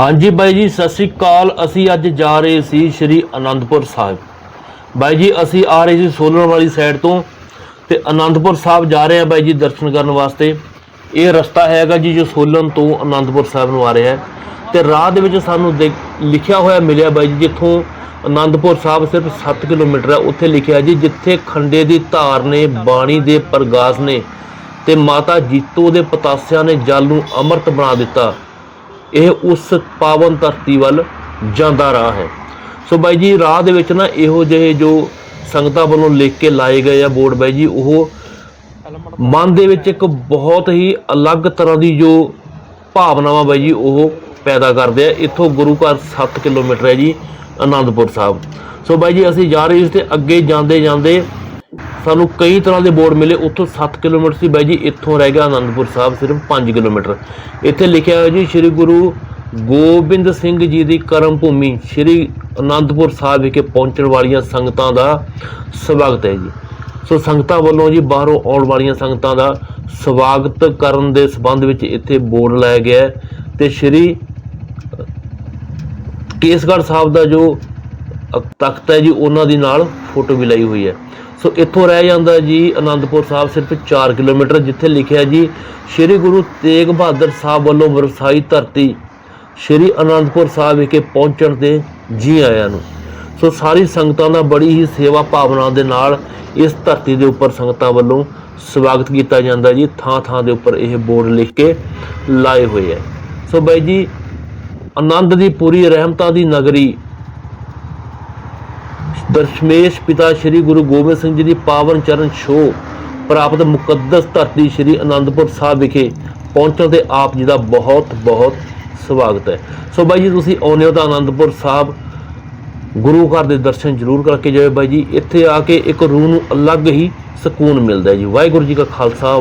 ਹਾਂਜੀ ਬਾਈ ਜੀ, ਸਤਿ ਸ੍ਰੀ ਅਕਾਲ। ਅਸੀਂ ਅੱਜ ਜਾ ਰਹੇ ਸੀ ਸ਼੍ਰੀ ਅਨੰਦਪੁਰ ਸਾਹਿਬ। ਬਾਈ ਜੀ, ਅਸੀਂ ਆ ਰਹੇ ਸੀ ਸੋਲਨ ਵਾਲੀ ਸਾਈਡ ਤੋਂ ਤੇ ਅਨੰਦਪੁਰ ਸਾਹਿਬ ਜਾ ਰਹੇ ਹਾਂ ਬਾਈ ਜੀ ਦਰਸ਼ਨ ਕਰਨ ਵਾਸਤੇ। ਇਹ ਰਸਤਾ ਹੈਗਾ ਜੀ ਜੋ ਸੋਲਨ ਤੋਂ ਅਨੰਦਪੁਰ ਸਾਹਿਬ ਨੂੰ ਆ ਰਿਹਾ ਹੈ। ਤੇ ਰਾਹ ਦੇ ਵਿੱਚ ਸਾਨੂੰ ਦੇਖ- ਲਿਖਿਆ ਹੋਇਆ ਮਿਲਿਆ ਬਾਈ ਜੀ, ਜਿੱਥੋਂ ਅਨੰਦਪੁਰ ਸਾਹਿਬ ਸਿਰਫ 7 ਕਿਲੋਮੀਟਰ ਹੈ। ਉੱਥੇ ਲਿਖਿਆ ਜੀ, ਜਿੱਥੇ ਖੰਡੇ ਦੀ ਧਾਰ ਨੇ, ਬਾਣੀ ਦੇ ਪ੍ਰਗਾਸ ਨੇ ਤੇ ਮਾਤਾ ਜੀਤੋ ਦੇ ਪਤਾਸਿਆਂ ਨੇ ਜਲ ਨੂੰ ਅੰਮ੍ਰਿਤ ਬਣਾ ਦਿੱਤਾ। ਇਹ ਉਸ ਪਾਵਨ ਧਰਤੀ ਵੱਲ ਜਾਂਦਾ ਰਾਹ ਹੈ। ਸੋ ਬਾਈ ਜੀ, ਰਾਹ ਦੇ ਵਿੱਚ ਨਾ ਇਹੋ ਜਿਹੇ ਜੋ ਸੰਗਤਾਂ ਵੱਲੋਂ ਲਿਖ ਕੇ ਲਾਏ ਗਏ ਆ ਬੋਰਡ ਬਾਈ ਜੀ, ਉਹ ਮਨ ਦੇ ਵਿੱਚ ਇੱਕ ਬਹੁਤ ਹੀ ਅਲੱਗ ਤਰ੍ਹਾਂ ਦੀ ਜੋ ਭਾਵਨਾਵਾਂ ਬਾਈ ਜੀ, ਉਹ ਪੈਦਾ ਕਰਦੇ ਆ। ਇੱਥੋਂ ਗੁਰੂ ਘਰ 7 ਕਿਲੋਮੀਟਰ ਹੈ ਜੀ ਆਨੰਦਪੁਰ ਸਾਹਿਬ। ਸੋ ਬਾਈ ਜੀ, ਅਸੀਂ ਜਾ ਰਹੇ ਸੀ ਤੇ ਅੱਗੇ ਜਾਂਦੇ ਜਾਂਦੇ ਸਾਨੂੰ ਕਈ ਤਰ੍ਹਾਂ ਦੇ ਬੋਰਡ ਮਿਲੇ, ਉੱਥੋਂ 7 ਕਿਲੋਮੀਟਰ ਸੀ ਬਾਈ ਜੀ, ਇੱਥੋਂ ਰਹਿ ਗਿਆ ਆਨੰਦਪੁਰ ਸਾਹਿਬ, ਸਿਰਫ 5 ਕਿਲੋਮੀਟਰ। ਇੱਥੇ ਲਿਖਿਆ ਹੋਇਆ ਜੀ, ਸ੍ਰੀ ਗੁਰੂ ਗੋਬਿੰਦ ਸਿੰਘ ਜੀ ਦੀ ਕਰਮ ਭੂਮੀ, ਸ੍ਰੀ ਆਨੰਦਪੁਰ ਸਾਹਿਬ ਵਿਖੇ ਪਹੁੰਚਣ ਵਾਲੀਆਂ ਸੰਗਤਾਂ ਦਾ ਸਵਾਗਤ ਹੈ ਜੀ। ਸੋ ਸੰਗਤਾਂ ਵੱਲੋਂ ਜੀ, ਬਾਹਰੋਂ ਆਉਣ ਵਾਲੀਆਂ ਸੰਗਤਾਂ ਦਾ ਸਵਾਗਤ ਕਰਨ ਦੇ ਸਬੰਧ ਵਿੱਚ ਇੱਥੇ ਬੋਰਡ ਲਾਇਆ ਗਿਆ ਹੈ ਤੇ ਸ੍ਰੀ ਕੇਸਗੜ੍ਹ ਸਾਹਿਬ ਦਾ ਜੋ ਤਖਤ ਹੈ ਜੀ, ਉਹਨਾਂ ਦੀ ਨਾਲ ਫੋਟੋ ਵੀ ਲਈ ਹੋਈ ਹੈ। ਸੋ ਇੱਥੋਂ ਰਹਿ ਜਾਂਦਾ ਜੀ ਆਨੰਦਪੁਰ ਸਾਹਿਬ ਸਿਰਫ 4 ਕਿਲੋਮੀਟਰ, ਜਿੱਥੇ ਲਿਖਿਆ ਜੀ, ਸ੍ਰੀ ਗੁਰੂ ਤੇਗ ਬਹਾਦਰ ਸਾਹਿਬ ਵੱਲੋਂ ਵਰਸਾਈ ਧਰਤੀ ਸ੍ਰੀ ਆਨੰਦਪੁਰ ਸਾਹਿਬ ਵਿਖੇ ਪਹੁੰਚਣ ਤੇ ਜੀ ਆਇਆਂ ਨੂੰ। ਸੋ ਸਾਰੀ ਸੰਗਤਾਂ ਦਾ ਬੜੀ ਹੀ ਸੇਵਾ ਭਾਵਨਾ ਦੇ ਨਾਲ ਇਸ ਧਰਤੀ ਦੇ ਉੱਪਰ ਸੰਗਤਾਂ ਵੱਲੋਂ ਸਵਾਗਤ ਕੀਤਾ ਜਾਂਦਾ ਜੀ। ਥਾਂ ਥਾਂ ਦੇ ਉੱਪਰ ਇਹ ਬੋਰਡ ਲਿਖ ਕੇ ਲਾਏ ਹੋਏ ਹੈ। ਸੋ ਬਾਈ ਜੀ, ਆਨੰਦ ਦੀ ਪੂਰੀ ਰਹਿਮਤਾਂ ਦੀ ਨਗਰੀ ਦਰਸ਼ਮੇਸ਼ ਪਿਤਾ ਸ੍ਰੀ ਗੁਰੂ ਗੋਬਿੰਦ ਸਿੰਘ ਜੀ ਦੀ ਪਾਵਨ ਚਰਨ ਛੋਹ ਪ੍ਰਾਪਤ ਮੁਕੱਦਸ ਧਰਤੀ ਸ੍ਰੀ ਅਨੰਦਪੁਰ ਸਾਹਿਬ ਵਿਖੇ ਪਹੁੰਚਣ ਤੇ ਆਪ ਜੀ ਦਾ ਬਹੁਤ ਬਹੁਤ ਸਵਾਗਤ ਹੈ। ਸੋ ਬਾਈ ਜੀ, ਤੁਸੀਂ ਆਉਂਦੇ ਹੋ ਤਾਂ ਅਨੰਦਪੁਰ ਸਾਹਿਬ। ਗੁਰੂ ਘਰ ਦੇ ਦਰਸ਼ਨ ਜ਼ਰੂਰ ਕਰਕੇ ਜਾਇਓ ਬਾਈ ਜੀ। ਇੱਥੇ ਆ ਕੇ ਇੱਕ ਰੂਹ ਨੂੰ ਅਲੱਗ ਹੀ ਸਕੂਨ ਮਿਲਦਾ ਹੈ ਜੀ। ਵਾਹਿਗੁਰੂ ਜੀ ਕਾ ਖਾਲਸਾ